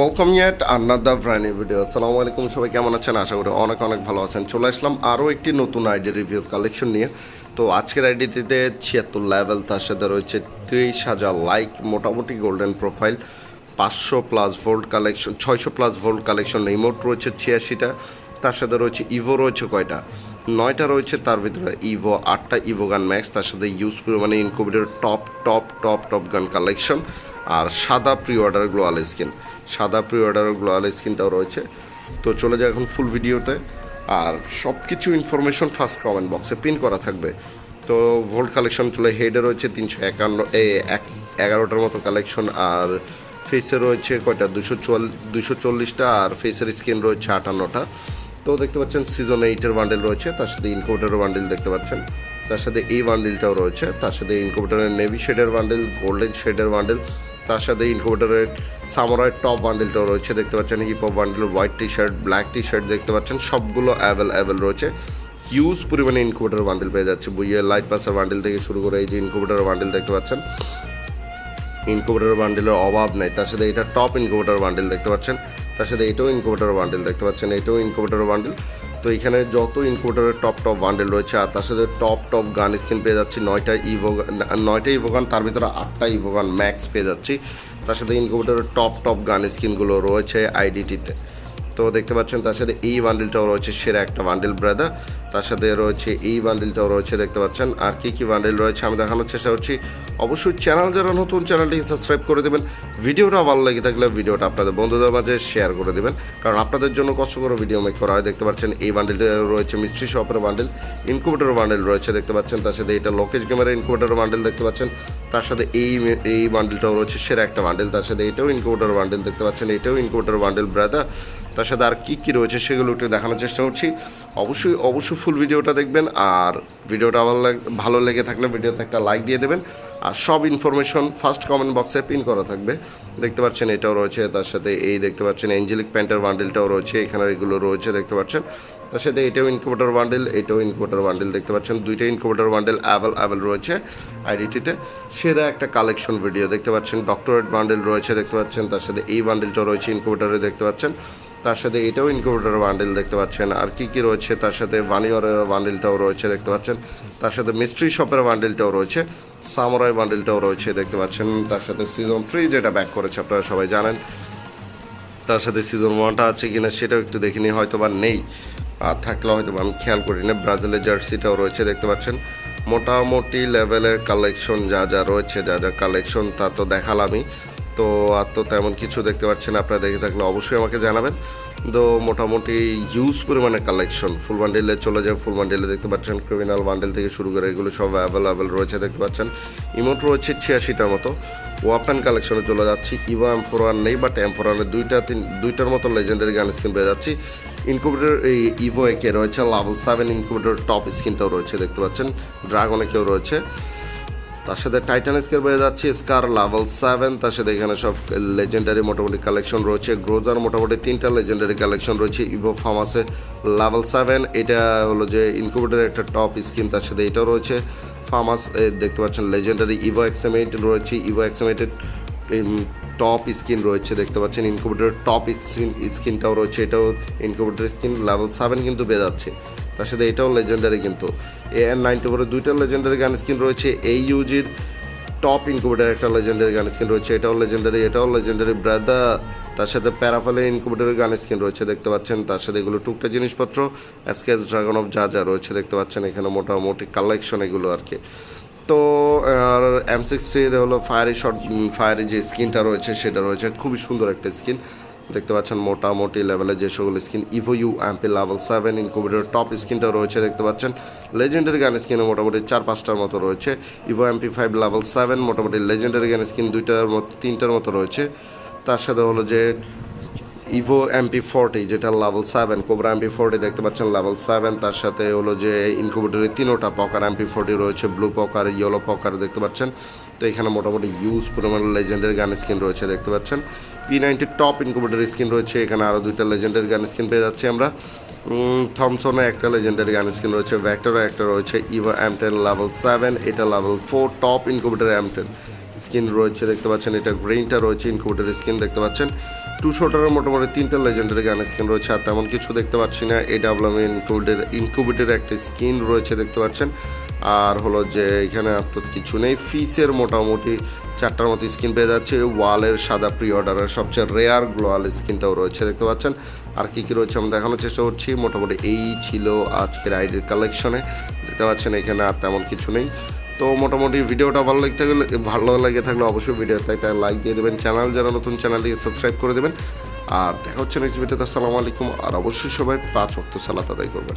Welcome ইয়েট আন্নাদা ব্রাইনি video আসসালামু আলাইকুম সবাই কেমন আছেন? আশা করি অনেক অনেক ভালো আছেন। চলে আসলাম আরও একটি নতুন আইডি রিভিউ কালেকশন নিয়ে। তো আজকের আইডিটিতে ছিয়াত্তর লেভেল তার সাথে রয়েছে ত্রিশ হাজার লাইক মোটামুটি গোল্ডেন প্রোফাইল পাঁচশো প্লাস ভোল্ট কালেকশন ছয়শো প্লাস ভোল্ট কালেকশন রিমোট রয়েছে ছিয়াশিটা, তার সাথে রয়েছে ইভো রয়েছে কয়টা? নয়টা রয়েছে, তার ভিতরে ইভো আটটা ইভো গান ম্যাক্স তার সাথে ইউজ মানে ইনকুবেটের top top top top gun collection আর সাদা প্রি অর্ডার গ্লোয়াল স্কিন সাদা প্রি অর্ডার গ্লোয়াল স্কিনটাও রয়েছে। তো চলে যায় এখন ফুল ভিডিওতে আর সব কিছু ইনফরমেশন ফার্স্ট কমেন্ট বক্সে পিন করা থাকবে। তো ভোল্ট কালেকশন চলে হেডে রয়েছে তিনশো একান্ন এগারোটার মতো কালেকশন আর ফেসে রয়েছে কয়টা? দুশো চুয়াল, দুশো চল্লিশটা। আর ফেসের স্কিন রয়েছে আটান্নটা। তো দেখতে পাচ্ছেন সিজন এইটের বান্ডেল রয়েছে। তার সাথে ইনকোভেটারের বান্ডেল দেখতে পাচ্ছেন। তার সাথে এই বান্ডেলটাও রয়েছে। তার সাথে ইনকোভেটারের নেভি শেডের বান্ডেল গোল্ডেন শেডের বান্ডেল তার সাথে ইনকোভেটারের সামরায় টপ বান্ডেলটাও রয়েছে। দেখতে পাচ্ছেন hip hop bundle white T shirt black T shirt দেখতে পাচ্ছেন, সবগুলো অ্যাভেলেবেল রয়েছে। হিউজ পরিমাণে ইনকোভেটার বান্ডেল পেয়ে যাচ্ছে। বুইয়ে লাইট পাসার বান্ডেল থেকে শুরু করে এই যে ইনকোভেটার বান্ডেল দেখতে পাচ্ছেন ইনকুবেটর বান্ডেলের অভাব নেই। তার সাথে এটা টপ ইনকুবেটর বান্ডেল দেখতে পাচ্ছেন, তার সাথে এটাও ইনকুবেটর বান্ডেল দেখতে পাচ্ছেন, এটাও ইনকুবেটর বান্ডেল তো এখানে যত ইনকোটারের টপ টপ বান্ডেল রয়েছে, আর তার সাথে টপ টপ গান স্কিন পেয়ে যাচ্ছি, নয়টা ইভো নয়টা ইভোগান তার ভিতরে আটটা ইভোগান ম্যাক্স পেয়ে যাচ্ছি। তার সাথে ইনকোটারের টপ টপ গান স্কিনগুলো রয়েছে আইডিটিতে তো। দেখতে পাচ্ছেন, তার সাথে এই বান্ডেলটাও রয়েছে, সেরা একটা বান্ডেল ব্রাদার তার সাথে রয়েছে এই বান্ডিলটাও রয়েছে, দেখতে পাচ্ছেন। আর কি কি বান্ডিল রয়েছে আমি দেখানোর চেষ্টা করছি। অবশ্যই চ্যানেল যারা নতুন চ্যানেলটিকে সাবস্ক্রাইব করে দেবেন। ভিডিওটা ভালো লেগে থাকলে ভিডিওটা আপনাদের বন্ধুদের মাঝে শেয়ার করে দেবেন। কারণ আপনাদের জন্য কষ্ট করে ভিডিও মেক করা হয়। দেখতে পাচ্ছেন, এই বান্ডিলটা রয়েছে মিস্ট্রি শপের বান্ডিল ইনকুবেটর বান্ডিল রয়েছে, দেখতে পাচ্ছেন। তার সাথে এটা লোকেশ গেমের ইনকুবেটর বান্ডিল দেখতে পাচ্ছেন। তার সাথে এই এই বান্ডিলটাও রয়েছে, সেরা একটা বান্ডিল তার সাথে এটাও ইনকুবেটর বান্ডিল দেখতে পাচ্ছেন। এটাও ইনকুবেটর বান্ডিল ব্রাদার তার সাথে আর কী কী রয়েছে সেগুলো একটু দেখানোর চেষ্টা করছি। অবশ্যই অবশ্যই ফুল ভিডিওটা দেখবেন আর ভিডিওটা ভালো ভালো লেগে থাকলে ভিডিওতে একটা লাইক দিয়ে দেবেন। আর সব ইনফরমেশন ফার্স্ট কমেন্ট বক্সে পিন করা থাকবে। দেখতে পাচ্ছেন এটাও রয়েছে, তার সাথে এই দেখতে পাচ্ছেন এঞ্জেলিক প্যান্টের বান্ডেলটাও রয়েছে, এখানে এগুলো রয়েছে দেখতে পাচ্ছেন। তার সাথে এটাও ইনকুবেটর বান্ডেল এটাও ইনকুবেটর বান্ডেল দেখতে পাচ্ছেন। দুইটা ইনকুবেটর বান্ডেল অ্যাভেল অ্যাভেল রয়েছে আইডিটিতে সেরা একটা কালেকশন ভিডিও দেখতে পাচ্ছেন। ডক্টরেট বান্ডেল রয়েছে দেখতে পাচ্ছেন। তার সাথে এই বান্ডেলটা রয়েছে ইনকুবেটরে দেখতে পাচ্ছেন। তার সাথে এটাও ইনকিউবেটর বান্ডেল দেখতে পাচ্ছেন। আর কি কি রয়েছে? তার সাথে ভানিওরের বান্ডেলটাও রয়েছে দেখতে পাচ্ছেন। তার সাথে মিস্ট্রি শপের বান্ডেলটাও রয়েছে। সামরাই বান্ডেলটাও রয়েছে দেখতে পাচ্ছেন। তার সাথে সিজন থ্রি যেটা ব্যাক করেছে, আপনারা সবাই জানেন। তার সাথে সিজন ওয়ানটা আছে কিনা সেটাও একটু দেখিনি হয়তো বা নেই। আর থাকলে হয়তো আমি খেয়াল করি না। ব্রাজিলের জার্সিটাও রয়েছে দেখতে পাচ্ছেন। মোটামুটি লেভেলের কালেকশন যা যা রয়েছে, যা যা কালেকশন তা তো দেখালামই। তো আর তো তেমন কিছু দেখতে পাচ্ছেন আপনারা দেখে থাকলে অবশ্যই আমাকে জানাবেন। তো মোটামুটি হিউজ পরিমাণে কালেকশন ফুল বান্ডেলে চলে যায় ফুল বান্ডেলে দেখতে পাচ্ছেন ক্রিমিনাল বান্ডেল থেকে শুরু করে এগুলো সব অ্যাভেলেবেল রয়েছে, দেখতে পাচ্ছেন। ইমোট রয়েছে ছিয়াশিটার মতো। ওয়াপেন কালেকশনে চলে যাচ্ছি ইভো এম ফোর ওয়ান নেই বাট এম ফোর ওয়ানের দুইটা তিন, দুইটার মতো লেজেন্ডারি গান স্কিন পেয়ে যাচ্ছি। ইনকুবেটর এই ইভো একে রয়েছে লাভেল সেভেন ইনকুবেটর টপ স্কিনটাও রয়েছে, দেখতে পাচ্ছেন। ড্রাগনে কেউ রয়েছে। তার সাথে টাইটান স্কের বেড়ে যাচ্ছে স্কার লেভেল সেভেন তার সাথে এখানে সব লেজেন্ডারি মোটামুটি কালেকশন রয়েছে। গ্রোজার মোটামুটি তিনটা লেজেন্ডারি কালেকশন রয়েছে। ইভো ফার্মাসে লেভেল সেভেন এটা হলো যে ইনকুবেটারের একটা টপ স্কিন তার সাথে এটাও রয়েছে। ফার্মাস দেখতে পাচ্ছেন লেজেন্ডারি ইভো এক্সামেট রয়েছে। ইভো এক্সামেটেড টপ স্কিন রয়েছে। দেখতে পাচ্ছেন ইনকুবেটারের টপ স্কিন স্কিনটাও রয়েছে। এটাও ইনকুবেটার স্কিন লেভেল সেভেন কিন্তু বেড়ে যাচ্ছে। তার সাথে এটাও লেজেন্ডারি কিন্তু। এ এন নাইনটি ফোরে দুইটা লেজেন্ডারি গান স্কিন রয়েছে। এই ইউজির টপ ইনকুবেটার একটা লেজেন্ডারি গান স্কিন রয়েছে। এটাও লেজেন্ডারি এটাও লেজেন্ডারি ব্রাদা তার সাথে প্যারাফালের ইনকুবেটারের গান স্কিন রয়েছে, দেখতে পাচ্ছেন। তার সাথে এগুলো টুকটা জিনিসপত্র। এসকেএস ড্রাগন অফ যা যা রয়েছে, দেখতে পাচ্ছেন। এখানে মোটামুটি কালেকশন এগুলো আর কি। তো, আর এম সিক্সটির হলো ফায়ারি শট ফায়ারি যে স্কিনটা রয়েছে, সেটা রয়েছে। খুবই সুন্দর একটা স্কিন দেখতে পাচ্ছেন মোটামুটি লেভেলের যে সকল skin Evo U MP level seven incubator top স্কিনটা রয়েছে, দেখতে পাচ্ছেন। লেজেন্ডারি গান স্কিনে মোটামুটি চার পাঁচটার মতো রয়েছে। Evo MP five level seven মোটামুটি লেজেন্ডারি গান স্কিন দুইটার মতো, তিনটার মতো রয়েছে। তার সাথে হলো যে ইভো এমপি ফোরটি যেটা level seven cobra MP forty দেখতে পাচ্ছেন লেভেল সেভেন তার সাথে হলো যে ইনকুবেটরের তিনোটা পকার এমপি ফোরটি রয়েছে ব্লু পকার ইয়েলো পকার দেখতে পাচ্ছেন। তো এখানে মোটামুটি ইউজ পরিমাণ লেজেন্ডের গান স্কিন রয়েছে দেখতে পাচ্ছেন। P ninety top incubator skin রয়েছে, এখানে আরও দুইটা লেজেন্ডের গান স্কিন পেয়ে যাচ্ছি আমরা। থমসনে একটা লেজেন্ডারি গান স্কিন রয়েছে ভ্যাক্টরে একটা রয়েছে Evo M ten level seven এটা level four top incubator M ten skin রয়েছে দেখতে পাচ্ছেন, এটা গ্রিনটা রয়েছে ইনকুবেটর স্কিন দেখতে পাচ্ছেন। টু শোটারের মোটামুটি তিনটা লেজেন্ডারি গান স্কিন রয়েছে, আর তেমন কিছু দেখতে পাচ্ছি না। এই ডাবলাম ইনক্লুডেড ইনকুবেটের একটা স্কিন রয়েছে দেখতে পাচ্ছেন। আর হলো যে এখানে আর তো কিছু নেই, ফিসের মোটামুটি চারটার মতো স্কিন পেয়ে যাচ্ছে। ওয়ালের সাদা প্রি অর্ডারের সবচেয়ে রেয়ার গ্লোয়াল স্কিনটাও রয়েছে দেখতে পাচ্ছেন। আর কি কি রয়েছে আমরা দেখানোর চেষ্টা করছি, মোটামুটি এই ছিল আজকের আইডির কালেকশনে দেখতে পাচ্ছেন এখানে আর তেমন কিছু নেই। তো মোটামুটি ভিডিওটা ভালো লাগতে গেলে ভালো লাগে থাকলে অবশ্যই ভিডিওতে একটা লাইক দিয়ে দেবেন। চ্যানেল যারা নতুন চ্যানেলটিকে সাবস্ক্রাইব করে দেবেন। আর দেখা হচ্ছে নেক্সট ভিডিওতে আসসালামু আলাইকুম। আর অবশ্যই সবাই পাঁচ অক্ট সালাত আদায় করবেন।